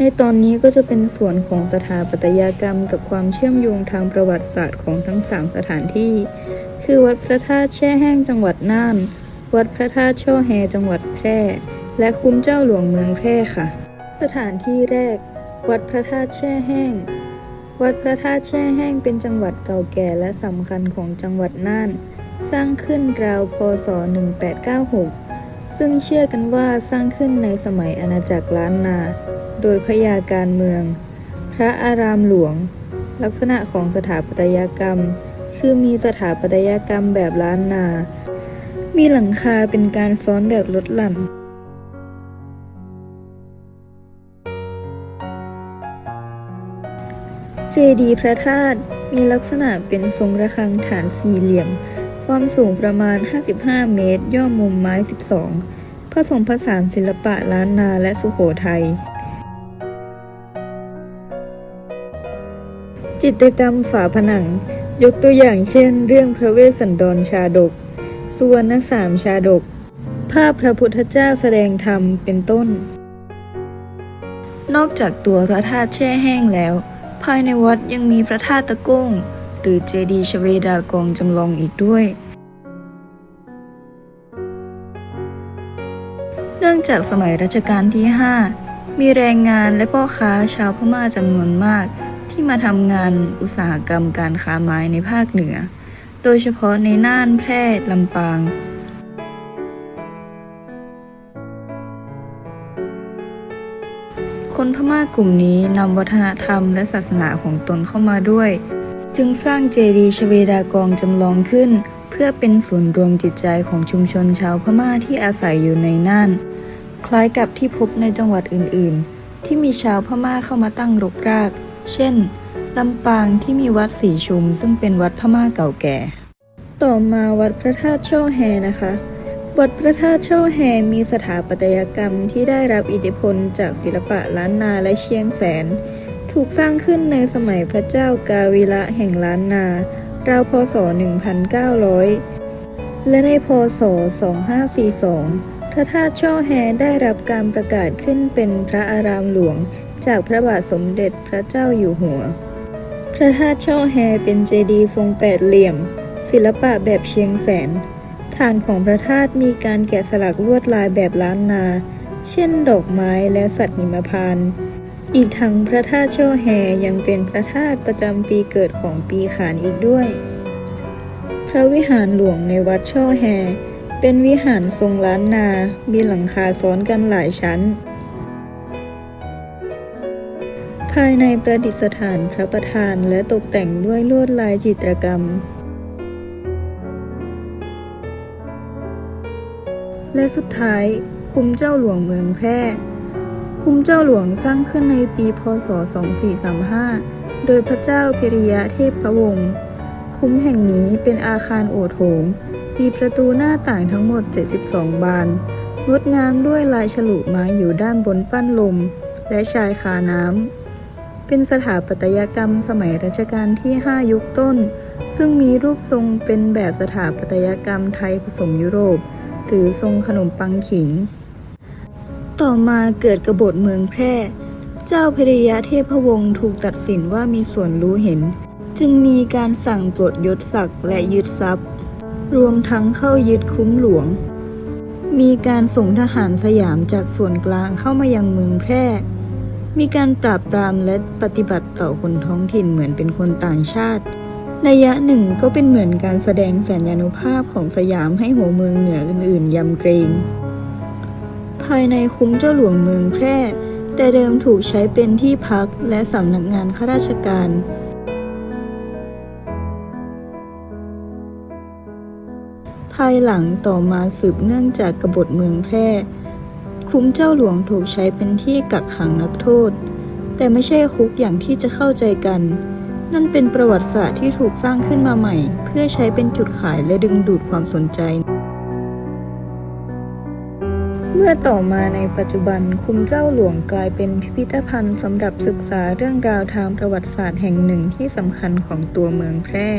ในตอนนี้ก็จะเป็นส่วนของสถาปัตยกรรมกับความเชื่อมโยงทางประวัติศาสตร์ของทั้งสามสถานที่ คือวัดพระธาตุแช่แห้งจังหวัดน่าน วัดพระธาตุช่อแฮจังหวัดแพร่ และคุ้มเจ้าหลวงเมืองแพร่ค่ะ สถานที่แรก วัดพระธาตุแช่แห้ง วัดพระธาตุแช่แห้งเป็นจังหวัดเก่าแก่และสำคัญของจังหวัดน่าน สร้างขึ้นราวพศ 1896 ซึ่งเชื่อกันว่าสร้างขึ้นในสมัยอาณาจักรล้านนา โดยพระยาการเมือง พระอารามหลวง ลักษณะของสถาปัตยกรรม คือมีสถาปัตยกรรมแบบล้านนา มีหลังคาเป็นการซ้อนแบบลดหลั่นเจดีย์พระธาตุมีลักษณะเป็นทรงระฆังฐานสี่เหลี่ยม ความสูงประมาณ 55 เมตร ย่อมุมไม้ 12 ผสมผสานศิลปะล้านนาและสุโขทัย จิตรกรรมฝาผนัง ยกตัวอย่างเช่น เรื่องพระเวสสันดรชาดก สุวรรณสามชาดก ภาพพระพุทธเจ้าแสดงธรรมเป็นต้น นอกจากตัวพระธาตุแช่แห้งแล้ว ภายในวัดยังมีพระธาตุตะก้ง หรือเจดีย์ชเวดากองจำลองอีกด้วย เนื่องจากสมัยรัชกาลที่ 5 มีแรงงานและพ่อค้าชาวพม่าจำนวนมาก ที่มาทำงานอุตสาหกรรมการค้าไม้ในภาคเหนือ โดยเฉพาะในน่านแพร่ลำปาง คนพม่ากลุ่มนี้นำวัฒนธรรมและศาสนาของตนเข้ามาด้วย จึงสร้างเจดีย์ชเวดากองจำลองขึ้น เพื่อเป็นศูนย์รวมจิตใจของชุมชนชาวพม่าที่อาศัยอยู่ในน่าน คล้ายกับที่พบในจังหวัดอื่น ๆ ที่มีชาวพม่าเข้ามาตั้งรกราก เช่น ลำปางที่มีวัดสีชุม ซึ่งเป็นวัดพม่าเก่าแก่ ต่อมาวัดพระธาตุช่อแฮนะคะ วัดพระธาตุช่อแฮมีสถาปัตยกรรมที่ได้รับอิทธิพลจากศิลปะล้านนาและเชียงแสน ถูกสร้างขึ้นในสมัยพระเจ้ากาวิระแห่งล้านนาราวพศ 1900 และในพศ 2542พระธาตุช่อแฮได้รับการประกาศขึ้นเป็นพระอารามหลวง จากพระบาทสมเด็จพระเจ้าอยู่หัว พระธาตุช่อแฮเป็นเจดีย์ทรงแปดเหลี่ยม ศิลปะแบบเชียงแสน ฐานของพระธาตุมีการแกะสลักลวดลายแบบล้านนา เช่นดอกไม้และสัตว์หิมพานต์อีกทั้งพระธาตุช่อแฮยังเป็นพระธาตุประจำปีเกิดของปีขานอีกด้วย พระวิหารหลวงในวัดช่อแฮเป็นวิหารทรงล้านนา มีหลังคาซ้อนกันหลายชั้น ภายในประดิษฐานพระประธานและตกแต่งด้วยลวดลายจิตรกรรม และสุดท้ายคุ้มเจ้าหลวงเมืองแพร่ คุ้มเจ้าหลวงสร้างขึ้นในปีพศ 2435 โดยพระเจ้าพิริยะเทพพระวงศ์คุ้มแห่งนี้เป็นอาคารโอโถง มีประตูหน้าต่างทั้งหมด 72 บาน งดงามด้วยลายฉลุไม้อยู่ด้านบนปั้นลม และชายคาน้ำ เป็นสถาปัตยกรรมสมัยรัชกาลที่ 5 ยุคต้น ซึ่งมีรูปทรงเป็นแบบสถาปัตยกรรมไทยผสมยุโรป หรือทรงขนมปังขิง ต่อมาเกิดกบฏเมืองแพร่ เจ้าพริยะเทพวงศ์ถูกตัดสินว่ามีส่วนรู้เห็น จึงมีการสั่งปลดยศศักดิ์และยึดทรัพย์ รวมทั้งเข้ายึดคุ้มหลวง มีการส่งทหารสยามจากส่วนกลางเข้ามายังเมืองแพร่ มีการปราบปรามและปฏิบัติต่อคนท้องถิ่นเหมือนเป็นคนต่างชาติในยะหนึ่งก็เป็นเหมือนการแสดงสัญญานุภาพของสยามให้หัวเมืองเหนืออื่นๆยำเกรง ภายในคุ้มเจ้าหลวงเมืองแพร่ แต่เดิมถูกใช้เป็นที่พักและสำนักงานข้าราชการภายหลังต่อมาสืบเนื่องจากกบฏเมืองแพร่ คุ้มเจ้าหลวงถูกใช้เป็นที่กักขังนักโทษ แต่ไม่ใช่คุกอย่างที่จะเข้าใจกัน นั่นเป็นประวัติศาสตร์ที่ถูกสร้างขึ้นมาใหม่ เพื่อใช้เป็นจุดขายและดึงดูดความสนใจ เมื่อต่อมาในปัจจุบันคุ้มเจ้าหลวงกลายเป็นพิพิธภัณฑ์สำหรับศึกษาเรื่องราวทางประวัติศาสตร์แห่งหนึ่งที่สำคัญของตัวเมืองแพร่